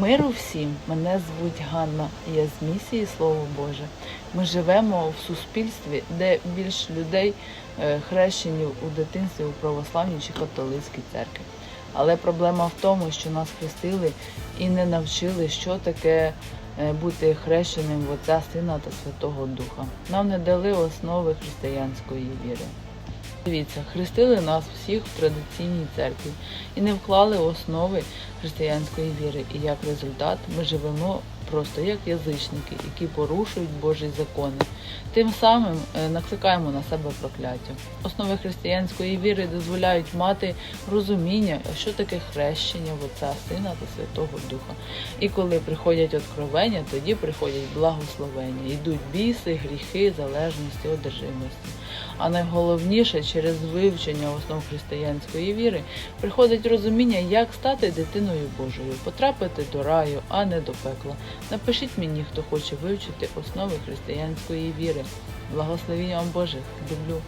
Миру всім, мене звуть Ганна, я з місії Слово Боже. Ми живемо в суспільстві, де більш людей е, хрещені у дитинстві у православній чи католицькій церкві. Але проблема в тому, що нас хрестили і не навчили, що таке е, бути хрещеним в Отця, Сина та Святого Духа. Нам не дали основи християнської віри. Дивіться, хрестили нас всіх в традиційній церкві і не вклали основи християнської віри. І як результат ми живемо просто як язичники, які порушують Божі закони. Тим самим е, накликаємо на себе прокляття. Основи християнської віри дозволяють мати розуміння, що таке хрещення в Отця, Сина та Святого Духа. І коли приходять откровення, тоді приходять благословення, йдуть біси, гріхи, залежності, одержимості. А найголовніше, через вивчення основ християнської віри приходить розуміння, як стати дитиною Божою, потрапити до раю, а не до пекла. Напишіть мені, хто хоче вивчити основи християнської віри. Благословіння вам Божих, люблю.